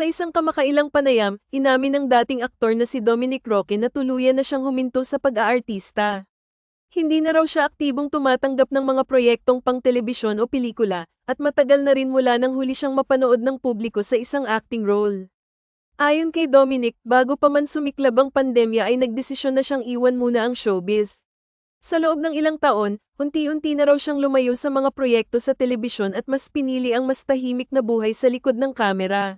Sa isang kamakailang panayam, inamin ng dating aktor na si Dominic Roque na tuluyan na siyang huminto sa pag-aartista. Hindi na raw siya aktibong tumatanggap ng mga proyektong pang telebisyon o pelikula, at matagal na rin mula nang huli siyang mapanood ng publiko sa isang acting role. Ayon kay Dominic, bago pa man sumiklab ang pandemya ay nagdesisyon na siyang iwan muna ang showbiz. Sa loob ng ilang taon, unti-unti na raw siyang lumayo sa mga proyekto sa telebisyon at mas pinili ang mas tahimik na buhay sa likod ng kamera.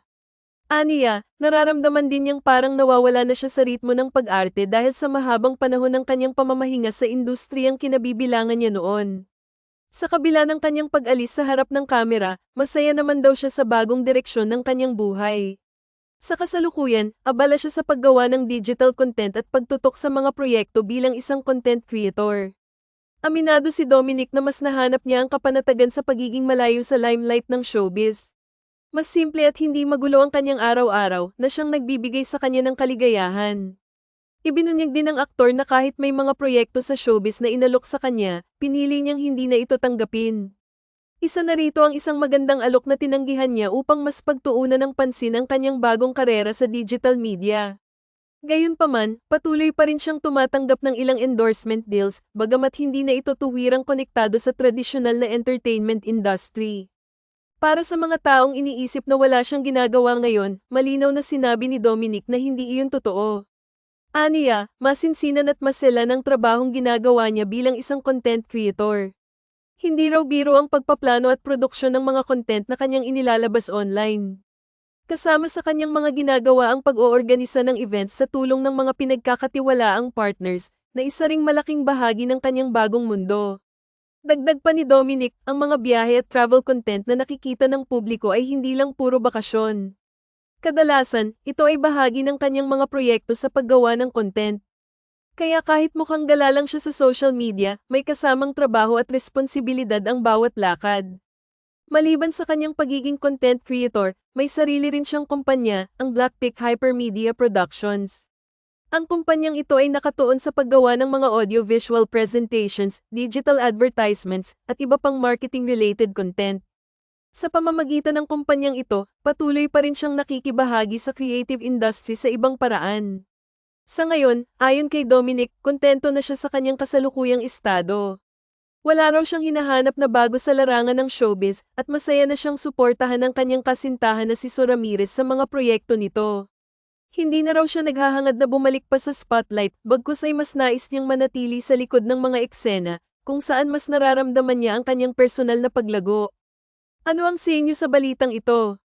Aniya, nararamdaman din niyang parang nawawala na siya sa ritmo ng pag-arte dahil sa mahabang panahon ng kanyang pamamahinga sa industriyang kinabibilangan niya noon. Sa kabila ng kanyang pag-alis sa harap ng kamera, masaya naman daw siya sa bagong direksyon ng kanyang buhay. Sa kasalukuyan, abala siya sa paggawa ng digital content at pagtutok sa mga proyekto bilang isang content creator. Aminado si Dominic na mas nahanap niya ang kapanatagan sa pagiging malayo sa limelight ng showbiz. Mas simple at hindi magulo ang kanyang araw-araw na siyang nagbibigay sa kanya ng kaligayahan. Ibinunyag din ng aktor na kahit may mga proyekto sa showbiz na inalok sa kanya, pinili niyang hindi na ito tanggapin. Isa na rito ang isang magandang alok na tinanggihan niya upang mas pagtuunan ng pansin ang kanyang bagong karera sa digital media. Gayunpaman, patuloy pa rin siyang tumatanggap ng ilang endorsement deals, bagamat hindi na ito tuwirang konektado sa tradisyonal na entertainment industry. Para sa mga taong iniisip na wala siyang ginagawa ngayon, malinaw na sinabi ni Dominic na hindi iyon totoo. Aniya, masinsinan at masela ng trabahong ginagawa niya bilang isang content creator. Hindi raw biro ang pagpaplano at produksyon ng mga content na kanyang inilalabas online. Kasama sa kanyang mga ginagawa ang pag-oorganisa ng events sa tulong ng mga pinagkakatiwalaang partners, na isa ring malaking bahagi ng kanyang bagong mundo. Dagdag pa ni Dominic, ang mga biyahe at travel content na nakikita ng publiko ay hindi lang puro bakasyon. Kadalasan, ito ay bahagi ng kanyang mga proyekto sa paggawa ng content. Kaya kahit mukhang gala lang siya sa social media, may kasamang trabaho at responsibilidad ang bawat lakad. Maliban sa kanyang pagiging content creator, may sarili rin siyang kumpanya, ang Blackpick Hypermedia Productions. Ang kumpanyang ito ay nakatuon sa paggawa ng mga audio-visual presentations, digital advertisements, at iba pang marketing-related content. Sa pamamagitan ng kumpanyang ito, patuloy pa rin siyang nakikibahagi sa creative industry sa ibang paraan. Sa ngayon, ayon kay Dominic, kontento na siya sa kanyang kasalukuyang estado. Wala raw siyang hinahanap na bago sa larangan ng showbiz at masaya na siyang suportahan ng kanyang kasintahan na si Sue Ramirez sa mga proyekto nito. Hindi na raw siya naghahangad na bumalik pa sa spotlight, bagkus ay mas nais niyang manatili sa likod ng mga eksena, kung saan mas nararamdaman niya ang kanyang personal na paglago. Ano ang sa inyo sa balitang ito?